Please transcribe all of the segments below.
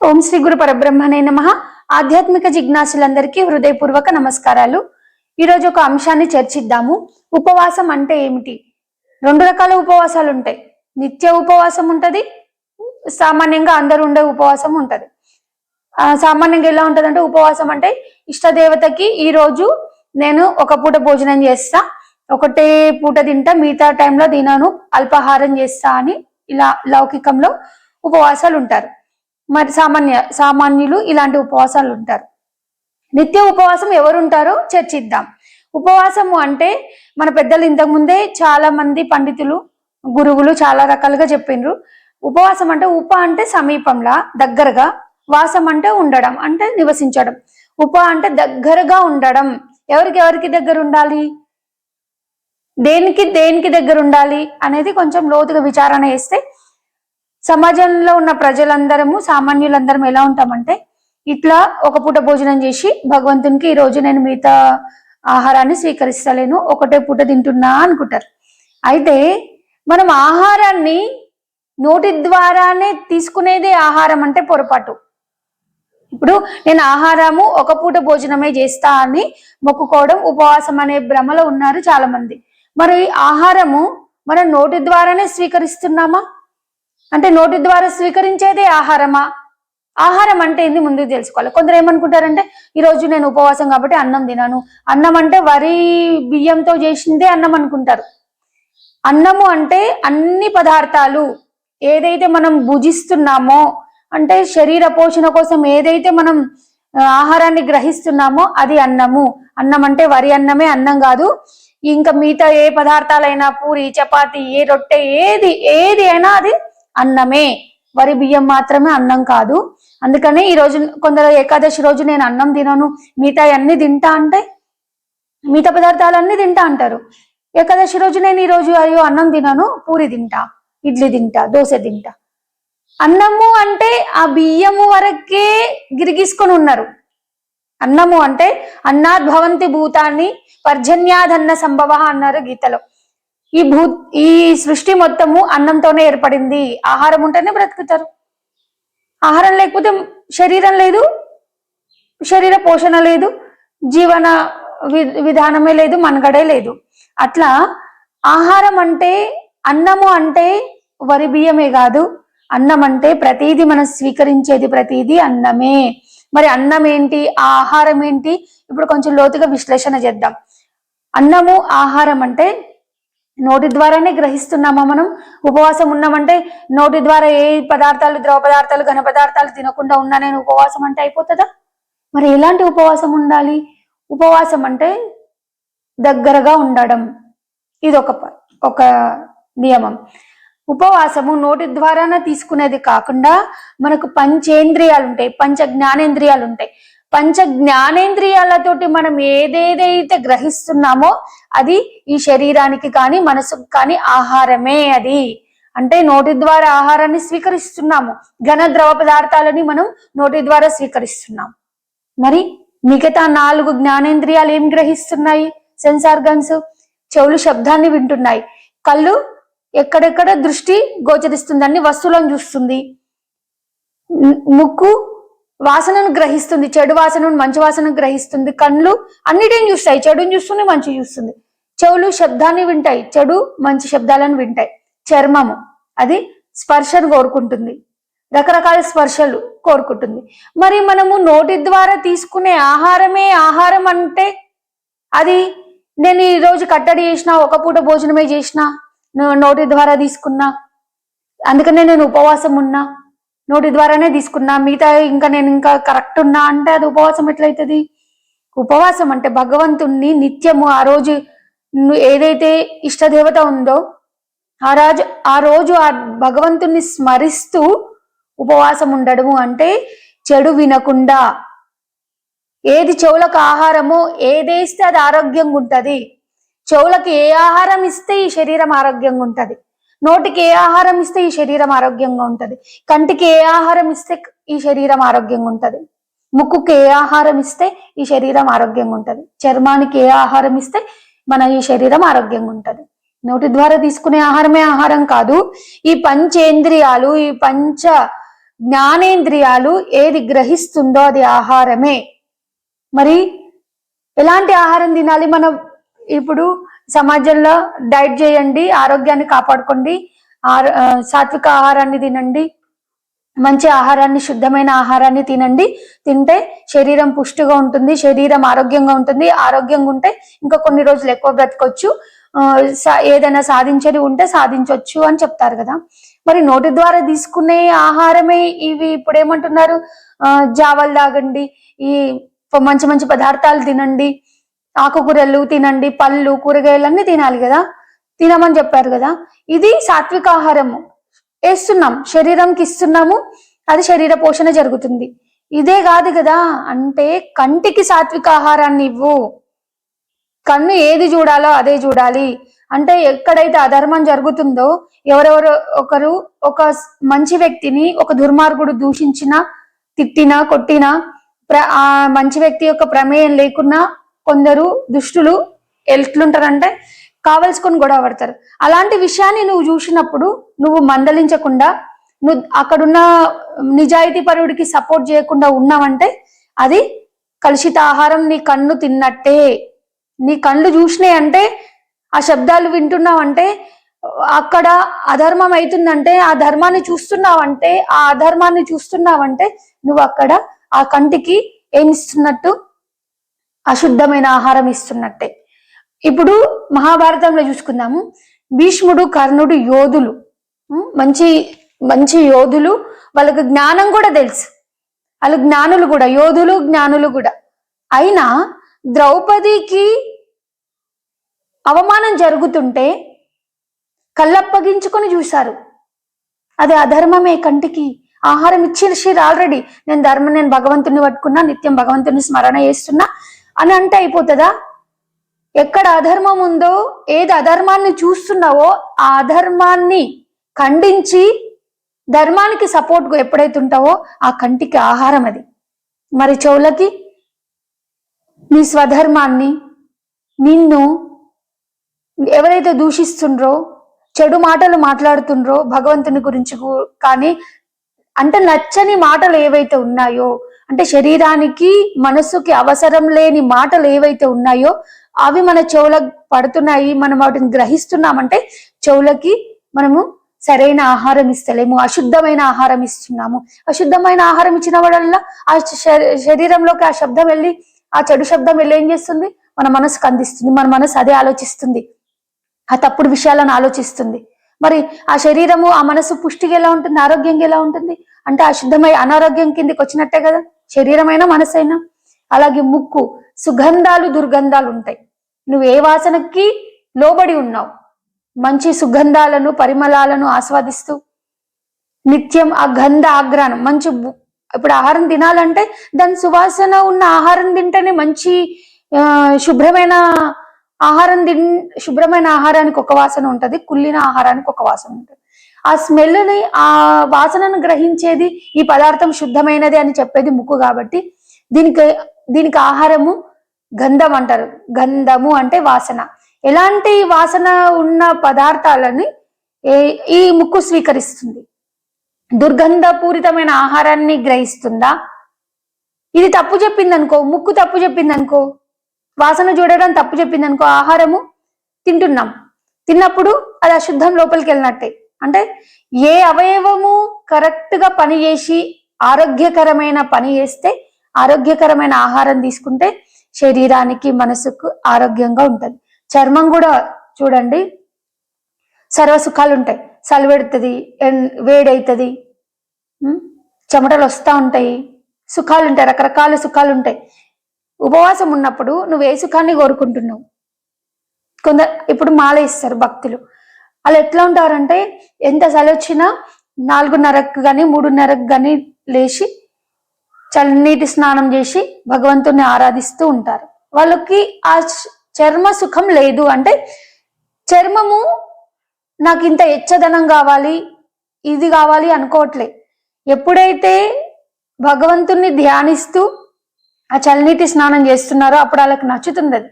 ఓం శ్రీ గురు పరబ్రహ్మనే నమ. ఆధ్యాత్మిక జిజ్ఞాసులందరికీ హృదయపూర్వక నమస్కారాలు. ఈరోజు ఒక అంశాన్ని చర్చిద్దాము. ఉపవాసం అంటే ఏమిటి? రెండు రకాల ఉపవాసాలు ఉంటాయి నిత్య ఉపవాసం ఉంటుంది సామాన్యంగా అందరూ ఉండే ఉపవాసం ఉంటుంది. సామాన్యంగా ఎలా ఉంటుంది అంటే ఉపవాసం అంటే ఇష్టదేవతకి ఈరోజు నేను ఒక పూట భోజనం చేస్తా ఒకటే పూట తింటా మిగతా టైంలో తినను అల్పాహారం చేస్తా అని ఇలా లౌకికంలో ఉపవాసాలు ఉంటారు మరి సామాన్య సామాన్యులు ఇలాంటి ఉపవాసాలు ఉంటారు. నిత్య ఉపవాసం ఎవరుంటారో చర్చిద్దాం. ఉపవాసము అంటే మన పెద్దలు ఇంతకు ముందే చాలా మంది పండితులు గురువులు చాలా రకాలుగా చెప్పిండ్రు ఉపవాసం అంటే ఉప అంటే సమీపంలా దగ్గరగా వాసం అంటే ఉండడం అంటే నివసించడం. ఉప అంటే దగ్గరగా ఉండడం. ఎవరికి ఎవరికి దగ్గర ఉండాలి? దేనికి దేనికి దగ్గర ఉండాలి అనేది కొంచెం లోతుగా విచారణ చేస్తే సమాజంలో ఉన్న ప్రజలందరము సామాన్యులందరం ఎలా ఉంటామంటే ఇట్లా ఒక పూట భోజనం చేసి భగవంతునికి ఈ రోజు నేను మిగతా ఆహారాన్ని స్వీకరిస్తలేను ఒకటే పూట తింటున్నా అనుకుంటారు. అయితే మనం ఆహారాన్ని నోటి ద్వారానే తీసుకునేదే ఆహారం అంటే పొరపాటు. ఇప్పుడు నేను ఆహారము ఒక పూట భోజనమే చేస్తా అని మొక్కుకోవడం ఉపవాసం అనే భ్రమలో ఉన్నారు చాలా మంది మరి ఆహారము మనం నోటి ద్వారానే స్వీకరిస్తున్నామా? అంటే నోటి ద్వారా స్వీకరించేదే ఆహారమా? ఆహారం అంటే ఏంది ముందు తెలుసుకోవాలి. కొందరు ఏమనుకుంటారంటే ఈరోజు నేను ఉపవాసం కాబట్టి అన్నం తినాను. అన్నం అంటే వరి బియ్యంతో చేసిందే అన్నం అనుకుంటారు. అన్నము అంటే అన్ని పదార్థాలు. ఏదైతే మనం భుజిస్తున్నామో అంటే శరీర పోషణ కోసం ఏదైతే మనం ఆహారాన్ని గ్రహిస్తున్నామో అది అన్నము. అన్నం అంటే వరి అన్నమే అన్నం కాదు. ఇంకా మిగతా ఏ పదార్థాలైనా పూరి చపాతి ఏ రొట్టె ఏది ఏది అయినా అది అన్నమే. వరి బియ్యం మాత్రమే అన్నం కాదు. అందుకనే ఈ రోజు కొందరు ఏకాదశి రోజు నేను అన్నం తినను. మిగతా అన్ని తింటా అంటే మిగతా పదార్థాలన్నీ తింటా అంటారు. ఏకాదశి రోజు నేను ఈ రోజు అయ్యో అన్నం తినను పూరి తింటా ఇడ్లీ తింటా దోశ తింటా. అన్నము అంటే ఆ బియ్యము వరకే గిరిగీసుకొని ఉన్నారు. అన్నము అంటే అన్నాద్ భవంతి భూతాన్ని పర్జన్యాదన్న సంభవ అన్నారు గీతలో. ఈ భూ ఈ సృష్టి మొత్తము అన్నంతోనే ఏర్పడింది. ఆహారం ఉంటేనే బ్రతుకుతారు. ఆహారం లేకపోతే శరీరం లేదు శరీర పోషణ లేదు జీవన వి- విధానమే లేదు మనుగడే లేదు. అట్లా ఆహారం అంటే అన్నము అంటే వరి బియ్యమే కాదు. అన్నం అంటే ప్రతిదీ మనం స్వీకరించేది ప్రతిదీ అన్నమే. మరి అన్నం ఏంటి ఆ ఆహారం ఏంటి? ఇప్పుడు కొంచెం లోతుగా విశ్లేషణ చేద్దాం. అన్నము ఆహారం అంటే నోటి ద్వారానే గ్రహిస్తున్నామా మనం? ఉపవాసం ఉన్నామంటే నోటి ద్వారా ఏ పదార్థాలు ద్రవ పదార్థాలు ఘన పదార్థాలు తినకుండా ఉన్నా నేను ఉపవాసం అంటే అయిపోతుందా? మరి ఎలాంటి ఉపవాసం ఉండాలి? ఉపవాసం అంటే దగ్గరగా ఉండడం. ఇది ఒక ఒక నియమం. ఉపవాసము నోటి ద్వారానే తీసుకునేది కాకుండా మనకు పంచేంద్రియాలు ఉంటాయి పంచ జ్ఞానేంద్రియాలు ఉంటాయి పంచ జ్ఞానేంద్రియాలతోటి మనం ఏదేదైతే గ్రహిస్తున్నామో అది ఈ శరీరానికి కానీ మనసుకు కానీ ఆహారమే అది. అంటే నోటి ద్వారా ఆహారాన్ని స్వీకరిస్తున్నాము. ఘన ద్రవ పదార్థాలని మనం నోటి ద్వారా స్వీకరిస్తున్నాం మరి మిగతా నాలుగు జ్ఞానేంద్రియాలు ఏం గ్రహిస్తున్నాయి? సెన్సార్ గన్స్ చెవులు శబ్దాన్ని వింటున్నాయి. కళ్ళు ఎక్కడెక్కడ దృష్టి గోచరిస్తుందని వస్తువులను చూస్తుంది. ముక్కు వాసనను గ్రహిస్తుంది చెడు వాసనను మంచి వాసనను గ్రహిస్తుంది. కళ్ళు అన్నిటిని చూస్తాయి చెడుని చూస్తుంది మంచి చూస్తుంది. చెవులు శబ్దాన్ని వింటాయి చెడు మంచి శబ్దాలను వింటాయి. చర్మము అది స్పర్శను కోరుకుంటుంది. రకరకాల స్పర్శలు కోరుకుంటుంది. మరి మనము నోటి ద్వారా తీసుకునే ఆహారమే ఆహారం అంటే అది నేను ఈరోజు కట్టడి చేసిన ఒక పూట భోజనమే చేసిన నోటి ద్వారా తీసుకున్నా అందుకనే నేను ఉపవాసం ఉన్నా నోటి ద్వారానే తీసుకున్నా మిగతా ఇంకా నేను ఇంకా కరెక్ట్ ఉన్నా అంటే అది ఉపవాసం ఎట్లయితుంది? ఉపవాసం అంటే భగవంతుణ్ణి నిత్యము ఆ రోజు ఏదైతే ఇష్టదేవత ఉందో ఆ రాజు ఆ రోజు ఆ భగవంతుణ్ణి స్మరిస్తూ ఉపవాసం ఉండడము అంటే చెడు వినకుండా. ఏది చెవులకు ఆహారము ఏదేస్తే అది ఆరోగ్యంగా ఉంటుంది చెవులకు ఏ ఆహారం ఇస్తే ఈ శరీరం ఆరోగ్యంగా ఉంటుంది నోటికి ఏ ఆహారం ఇస్తే ఈ శరీరం ఆరోగ్యంగా ఉంటుంది. కంటికి ఏ ఆహారం ఇస్తే ఈ శరీరం ఆరోగ్యంగా ఉంటుంది. ముక్కుకి ఏ ఆహారం ఇస్తే ఈ శరీరం ఆరోగ్యంగా ఉంటుంది. చర్మానికి ఏ ఆహారం ఇస్తే మన ఈ శరీరం ఆరోగ్యంగా ఉంటుంది. నోటి ద్వారా తీసుకునే ఆహారమే ఆహారం కాదు. ఈ పంచేంద్రియాలు ఈ పంచ జ్ఞానేంద్రియాలు ఏది గ్రహిస్తుందో అది ఆహారమే. మరి ఎలాంటి ఆహారం తినాలి మనం? ఇప్పుడు సమాజంలో డైట్ చేయండి ఆరోగ్యాన్ని కాపాడుకోండి సాత్విక ఆహారాన్ని తినండి మంచి ఆహారాన్ని శుద్ధమైన ఆహారాన్ని తినండి. తింటే శరీరం పుష్టిగా ఉంటుంది శరీరం ఆరోగ్యంగా ఉంటుంది. ఆరోగ్యంగా ఉంటే ఇంకా కొన్ని రోజులు ఎక్కువ బ్రతకొచ్చు. సా- ఏదైనా సాధించని ఉంటే సాధించవచ్చు అని చెప్తారు కదా. మరి నోటి ద్వారా తీసుకునే ఆహారమే ఇవి ఇప్పుడు ఏమంటున్నారు జావలు తాగండి ఈ మంచి మంచి పదార్థాలు తినండి ఆకుకూరలు తినండి పళ్ళు కూరగాయలు అన్నీ తినాలి కదా? తినమని చెప్పారు కదా? ఇది సాత్విక ఆహారము. వేస్తున్నాం శరీరంకి ఇస్తున్నాము అది శరీర పోషణ జరుగుతుంది. ఇదే కాదు కదా? అంటే కంటికి సాత్విక ఆహారాన్ని ఇవ్వు. కన్ను ఏది చూడాలో అదే చూడాలి. అంటే ఎక్కడైతే అధర్మం జరుగుతుందో ఎవరెవరు ఒకరు ఒక మంచి వ్యక్తిని ఒక దుర్మార్గుడు దూషించినా తిట్టినా కొట్టినా ప్ర- ఆ మంచి వ్యక్తి యొక్క ప్రమేయం లేకున్నా కొందరు దుష్టులు ఎట్లుంటారంటే కావలసుకొని గొడవ పడతారు. అలాంటి విషయాన్ని నువ్వు చూసినప్పుడు నువ్వు మందలించకుండా నువ్వు అక్కడున్న నిజాయితీ పరుడికి సపోర్ట్ చేయకుండా ఉన్నావంటే అది కలుషిత ఆహారం నీ కన్ను తిన్నట్టే. నీ కళ్ళు చూసినాయి అంటే ఆ శబ్దాలు వింటున్నావంటే అక్కడ అధర్మం అవుతుందంటే ఆ ధర్మాన్ని చూస్తున్నావంటే ఆ అధర్మాన్ని చూస్తున్నావంటే నువ్వు అక్కడ ఆ కంటికి ఏమిస్తున్నట్టు అశుద్ధమైన ఆహారం ఇస్తున్నట్టే. ఇప్పుడు మహాభారతంలో చూసుకుందాము. భీష్ముడు కర్ణుడు యోధులు. మంచి మంచి యోధులు. వాళ్ళకు జ్ఞానం కూడా తెలుసు. వాళ్ళు జ్ఞానులు కూడా యోధులు జ్ఞానులు కూడా. అయినా ద్రౌపదికి అవమానం జరుగుతుంటే కళ్ళప్పగించుకొని చూశారు. అది అధర్మమే కంటికి. ఆహారం ఇచ్చేసారు ఆల్రెడీ. నేను ధర్మం నేను భగవంతుని పట్టుకున్నా నిత్యం భగవంతుని స్మరణ చేస్తున్నా. అని అంటే అయిపోతుందా? ఎక్కడ అధర్మం ఉందో ఏది అధర్మాన్ని చూస్తున్నావో ఆ అధర్మాన్ని ఖండించి ధర్మానికి సపోర్ట్గా ఎప్పుడైతే ఉంటావో ఆ కంటికి ఆహారం అది. మరి చెవులకి? నీ స్వధర్మాన్ని నిన్ను ఎవరైతే దూషిస్తుండ్రో చెడు మాటలు మాట్లాడుతుండ్రో భగవంతుని గురించి కానీ అంటే నచ్చని మాటలు ఏవైతే ఉన్నాయో అంటే శరీరానికి మనస్సుకి అవసరం లేని మాటలు ఏవైతే ఉన్నాయో అవి మన చెవులకు పడుతున్నాయి మనం వాటిని గ్రహిస్తున్నామంటే చెవులకి మనము సరైన ఆహారం ఇస్తలేము అశుద్ధమైన ఆహారం ఇస్తున్నాము. అశుద్ధమైన ఆహారం ఇచ్చిన వల్ల ఆ శ- శరీరంలోకి ఆ శబ్దం వెళ్ళి ఆ చెడు శబ్దం వెళ్ళి ఏం చేస్తుంది? మన మనసుకు అందిస్తుంది మన మనసు అదే ఆలోచిస్తుంది. ఆ తప్పుడు విషయాలను ఆలోచిస్తుంది. మరి ఆ శరీరము ఆ మనసు పుష్టిగా ఎలా ఉంటుంది ఆరోగ్యంగా ఎలా ఉంటుంది? అంటే అశుద్ధమై అనారోగ్యం కిందకి వచ్చినట్టే కదా? శరీరమైనా మనసైనా అలాగే ముక్కు సుగంధాలు దుర్గంధాలు ఉంటాయి. నువ్వు ఏ వాసనకి లోబడి ఉన్నావు? మంచి సుగంధాలను పరిమళాలను ఆస్వాదిస్తూ నిత్యం ఆ గంధ ఆగ్రానం మంచి ఇప్పుడు ఆహారం తినాలంటే దాని సువాసన ఉన్న ఆహారం తింటేనే మంచి శుభ్రమైన ఆహారం తిన్ శుభ్రమైన ఆహారానికి ఒక వాసన ఉంటుంది కుళ్ళిన ఆహారానికి ఒక వాసన ఉంటుంది. ఆ స్మెల్ని ఆ వాసనను గ్రహించేది ఈ పదార్థం శుద్ధమైనది అని చెప్పేది ముక్కు కాబట్టి దీనికి దీనికి ఆహారము గంధం అంటారు. గంధము అంటే వాసన. ఎలాంటి వాసన ఉన్న పదార్థాలని ఈ ముక్కు స్వీకరిస్తుంది? దుర్గంధపూరితమైన ఆహారాన్ని గ్రహిస్తుందా? ఇది తప్పు చెప్పింది అనుకో ముక్కు తప్పు చెప్పింది అనుకో వాసన చూడడం తప్పు చెప్పింది అనుకో ఆహారము తింటున్నాం. తిన్నప్పుడు అది అశుద్ధం లోపలికి వెళ్ళినట్టే. అంటే ఏ అవయవము కరెక్ట్గా పనిచేసి పని చేసి ఆరోగ్యకరమైన పని చేస్తే ఆరోగ్యకరమైన ఆహారం తీసుకుంటే శరీరానికి మనసుకు ఆరోగ్యంగా ఉంటుంది. చర్మం కూడా చూడండి. సర్వసుఖాలు ఉంటాయి. సలివెడుతుంది వేడవుతుంది చెమటలు వస్తూ ఉంటాయి. సుఖాలు ఉంటాయి రకరకాల సుఖాలు ఉంటాయి. ఉపవాసం ఉన్నప్పుడు నువ్వు ఏ సుఖాన్ని కోరుకుంటున్నావు? కొందరు ఇప్పుడు మాల ఇస్తారు భక్తులు. వాళ్ళు ఎట్లా ఉంటారంటే ఎంత చలి వచ్చినా నాలుగున్నరకు కానీ మూడున్నరకు కానీ లేచి చల్లనీటి స్నానం చేసి భగవంతుని ఆరాధిస్తూ ఉంటారు. వాళ్ళకి ఆ చర్మ సుఖం లేదు. అంటే చర్మము నాకు ఇంత ఎచ్చదనం కావాలి ఇది కావాలి అనుకోవట్లే. ఎప్పుడైతే భగవంతుణ్ణి ధ్యానిస్తూ ఆ చల్లనీటి స్నానం చేస్తున్నారో అప్పుడు వాళ్ళకి నచ్చుతుంది అది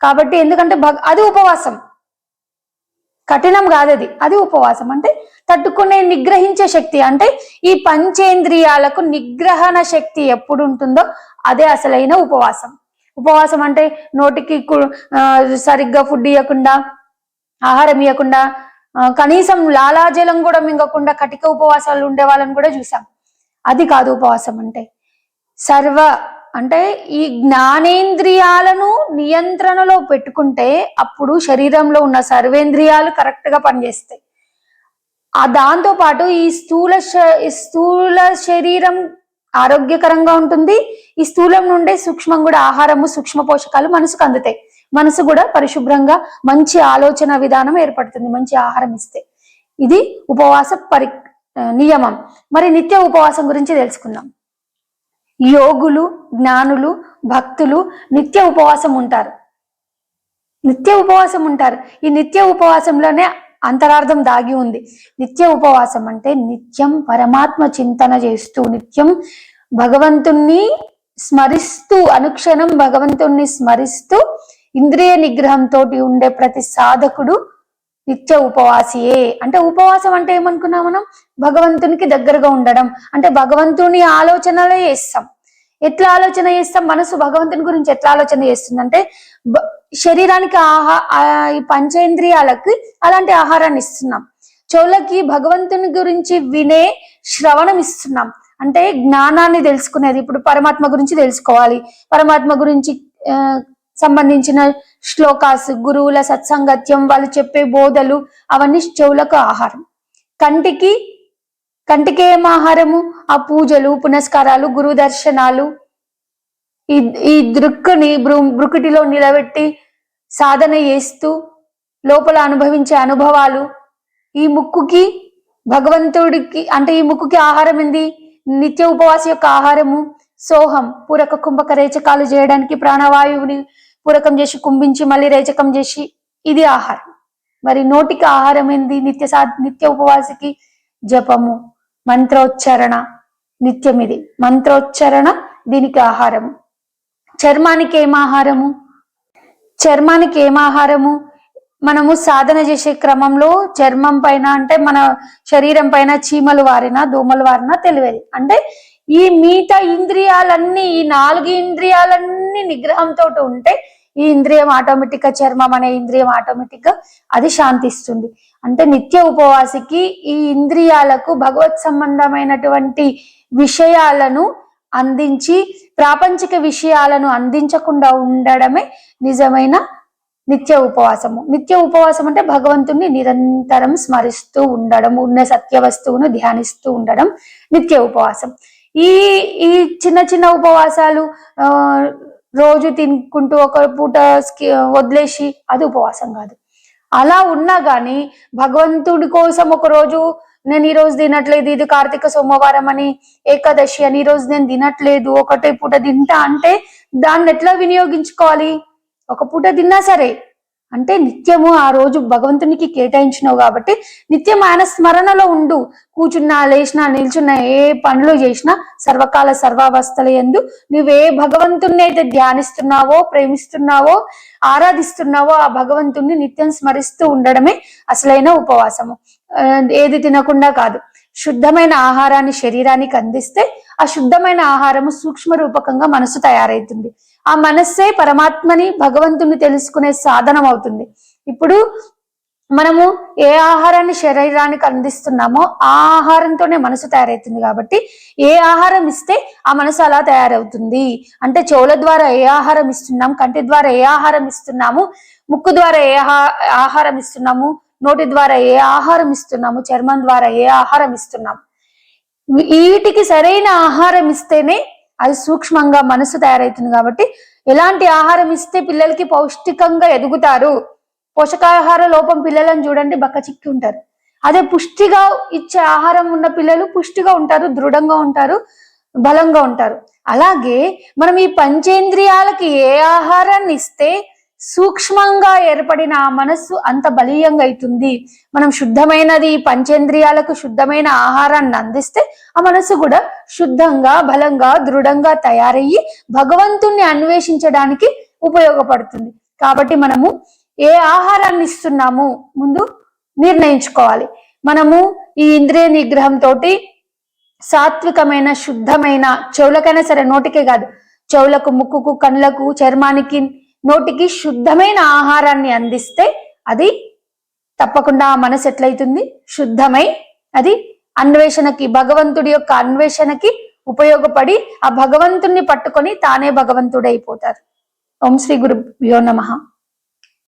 కాబట్టి ఎందుకంటే భగ అది ఉపవాసం. కఠినం కాదది. అది ఉపవాసం. అంటే తట్టుకునే నిగ్రహించే శక్తి. అంటే ఈ పంచేంద్రియాలకు నిగ్రహణ శక్తి ఎప్పుడు ఉంటుందో అదే అసలైన ఉపవాసం. ఉపవాసం అంటే నోటికి కు- సరిగ్గా ఫుడ్ ఇవ్వకుండా ఆహారం ఇవ్వకుండా కనీసం లాలాజలం కూడా మింగకుండా కటిక ఉపవాసాలు ఉండే వాళ్ళని కూడా చూసాం. అది కాదు ఉపవాసం అంటే. సర్వ అంటే ఈ జ్ఞానేంద్రియాలను నియంత్రణలో పెట్టుకుంటే అప్పుడు శరీరంలో ఉన్న సర్వేంద్రియాలు కరెక్ట్గా పనిచేస్తాయి. ఆ దాంతో పాటు ఈ స్థూల శ- ఈ స్థూల శరీరం ఆరోగ్యకరంగా ఉంటుంది. ఈ స్థూలం నుండే సూక్ష్మం కూడా ఆహారము సూక్ష్మ పోషకాలు మనసుకు అందుతాయి. మనసు కూడా పరిశుభ్రంగా మంచి ఆలోచన విధానం ఏర్పడుతుంది మంచి ఆహారం ఇస్తే. ఇది ఉపవాస పరి నియమం. మరి నిత్య ఉపవాసం గురించి తెలుసుకుందాం. యోగులు జ్ఞానులు భక్తులు నిత్య ఉపవాసం ఉంటారు. నిత్య ఉపవాసం ఉంటారు. ఈ నిత్య ఉపవాసంలోనే అంతరార్థం దాగి ఉంది. నిత్య ఉపవాసం అంటే నిత్యం పరమాత్మ చింతన చేస్తూ నిత్యం భగవంతుణ్ణి స్మరిస్తూ అనుక్షణం భగవంతుణ్ణి స్మరిస్తూ ఇంద్రియ నిగ్రహంతో ఉండే ప్రతి సాధకుడు నిత్య ఉపవాసియే. అంటే ఉపవాసం అంటే ఏమనుకున్నాం మనం? భగవంతునికి దగ్గరగా ఉండడం. అంటే భగవంతుని ఆలోచనలే చేస్తాం. ఎట్లా ఆలోచన చేస్తాం? మనసు భగవంతుని గురించి ఎట్లా ఆలోచన చేస్తుందంటే బ- శరీరానికి ఆహా ఈ పంచేంద్రియాలకి అలాంటి ఆహారాన్ని ఇస్తున్నాం. చెవులకి భగవంతుని గురించి వినే శ్రవణం ఇస్తున్నాం. అంటే జ్ఞానాన్ని తెలుసుకునేది. ఇప్పుడు పరమాత్మ గురించి తెలుసుకోవాలి. పరమాత్మ గురించి సంబంధించిన శ్లోకాస్ గురువుల సత్సంగత్యం వాళ్ళు చెప్పే బోధలు అవన్నీ చెవులకు ఆహారం. కంటికి కంటికేయం ఆహారము ఆ పూజలు పునస్కారాలు గురు దర్శనాలు ఈ ఈ దృక్కుని భ్రు నిలబెట్టి సాధన చేస్తూ లోపల అనుభవించే అనుభవాలు ఈ ముక్కుకి భగవంతుడికి అంటే ఈ ముక్కుకి ఆహారం ఏంది? నిత్య ఉపవాస యొక్క ఆహారము సోహం పూరక కుంభక రేచకాలు చేయడానికి ప్రాణవాయువుని పూరకం చేసి కుంభించి మళ్ళీ రేచకం చేసి ఇది ఆహారం. మరి నోటికి ఆహారం ఏంది? నిత్య సా నిత్య ఉపవాసికి జపము. మంత్రోచ్చారణ. నిత్యం ఇది. మంత్రోచ్చారణ దీనికి ఆహారము. చర్మానికి ఏం ఆహారము? చర్మానికి ఏం ఆహారము? మనము సాధన చేసే క్రమంలో చర్మం పైన అంటే మన శరీరం పైన చీమలు వారినా దోమలు వారినా తెలియదు. అంటే ఈ మిగతా ఇంద్రియాలన్నీ ఈ నాలుగు ఇంద్రియాలన్నీ నిగ్రహంతో ఉంటే ఈ ఇంద్రియం ఆటోమేటిక్గా చర్మం అనే ఇంద్రియం ఆటోమేటిక్గా అది శాంతిస్తుంది. అంటే నిత్య ఉపవాసికి ఈ ఇంద్రియాలకు భగవత్ సంబంధమైనటువంటి విషయాలను అందించి ప్రాపంచిక విషయాలను అందించకుండా ఉండడమే నిజమైన నిత్య ఉపవాసము. నిత్య ఉపవాసం అంటే భగవంతుణ్ణి నిరంతరం స్మరిస్తూ ఉండడం ఉన్న సత్య వస్తువును ధ్యానిస్తూ ఉండడం నిత్య ఉపవాసం. ఈ ఈ చిన్న చిన్న ఉపవాసాలు రోజు తినుకుంటూ ఒక పూట స్కి- వదిలేసి అది ఉపవాసం కాదు. అలా ఉన్నా కానీ భగవంతుడి కోసం ఒక రోజు నేను ఈ రోజు తినట్లేదు ఇది కార్తీక సోమవారం అని ఏకాదశి అని ఈ రోజు నేను తినట్లేదు ఒకటే పూట తింటా అంటే దాన్ని ఎట్లా వినియోగించుకోవాలి? ఒక పూట తిన్నా సరే. అంటే నిత్యము ఆ రోజు భగవంతునికి కేటాయించినావు కాబట్టి నిత్యం ఆయన స్మరణలో ఉండు. కూర్చున్నా లేచినా నిల్చున్నా ఏ పనులు చేసినా సర్వకాల సర్వావస్థల ఎందు నువ్వే భగవంతుణ్ణి అయితే ధ్యానిస్తున్నావో ప్రేమిస్తున్నావో ఆరాధిస్తున్నావో ఆ భగవంతుణ్ణి నిత్యం స్మరిస్తూ ఉండడమే అసలైన ఉపవాసము. ఏది తినకుండా కాదు. శుద్ధమైన ఆహారాన్ని శరీరానికి అందిస్తే ఆ శుద్ధమైన ఆహారము సూక్ష్మ రూపకంగా మనసు తయారైతుంది. ఆ మనస్సే పరమాత్మని భగవంతుని తెలుసుకునే సాధనం అవుతుంది. ఇప్పుడు మనము ఏ ఆహారాన్ని శరీరానికి అందిస్తున్నామో ఆ ఆహారంతోనే మనసు తయారవుతుంది కాబట్టి ఏ ఆహారం ఇస్తే ఆ మనసు అలా తయారవుతుంది. అంటే చెవుల ద్వారా ఏ ఆహారం ఇస్తున్నాం కంటి ద్వారా ఏ ఆహారం ఇస్తున్నాము ముక్కు ద్వారా ఏ ఆహా- ఆహారం ఇస్తున్నాము నోటి ద్వారా ఏ ఆహారం ఇస్తున్నాము చర్మం ద్వారా ఏ ఆహారం ఇస్తున్నాము. వీటికి సరైన ఆహారం ఇస్తేనే అది సూక్ష్మంగా మనసు తయారవుతుంది కాబట్టి ఎలాంటి ఆహారం ఇస్తే పిల్లలకి పౌష్టికంగా ఎదుగుతారు? పోషకాహార లోపం పిల్లలను చూడండి బక్క చిక్కి ఉంటారు. అదే పుష్టిగా ఇచ్చే ఆహారం ఉన్న పిల్లలు పుష్టిగా ఉంటారు దృఢంగా ఉంటారు బలంగా ఉంటారు. అలాగే మనం ఈ పంచేంద్రియాలకి ఏ ఆహారాన్ని ఇస్తే సూక్ష్మంగా ఏర్పడిన ఆ మనస్సు అంత బలీయంగా అవుతుంది మనం శుద్ధమైనది పంచేంద్రియాలకు శుద్ధమైన ఆహారాన్ని అందిస్తే ఆ మనస్సు కూడా శుద్ధంగా బలంగా దృఢంగా తయారయ్యి భగవంతుణ్ణి అన్వేషించడానికి ఉపయోగపడుతుంది. కాబట్టి మనము ఏ ఆహారాన్ని ఇస్తున్నాము ముందు నిర్ణయించుకోవాలి. మనము ఈ ఇంద్రియ నిగ్రహం తోటి సాత్వికమైన శుద్ధమైన చెవులకైనా సరే నోటికే కాదు చెవులకు ముక్కుకు కళ్ళకు చర్మానికి నోటికి శుద్ధమైన ఆహారాన్ని అందిస్తే అది తప్పకుండా ఆ మనసు ఎట్లయితుంది? శుద్ధమై అది అన్వేషణకి భగవంతుడి యొక్క అన్వేషణకి ఉపయోగపడి ఆ భగవంతుణ్ణి పట్టుకొని తానే భగవంతుడైపోతారు. ఓం శ్రీ గురుభ్యో నమః.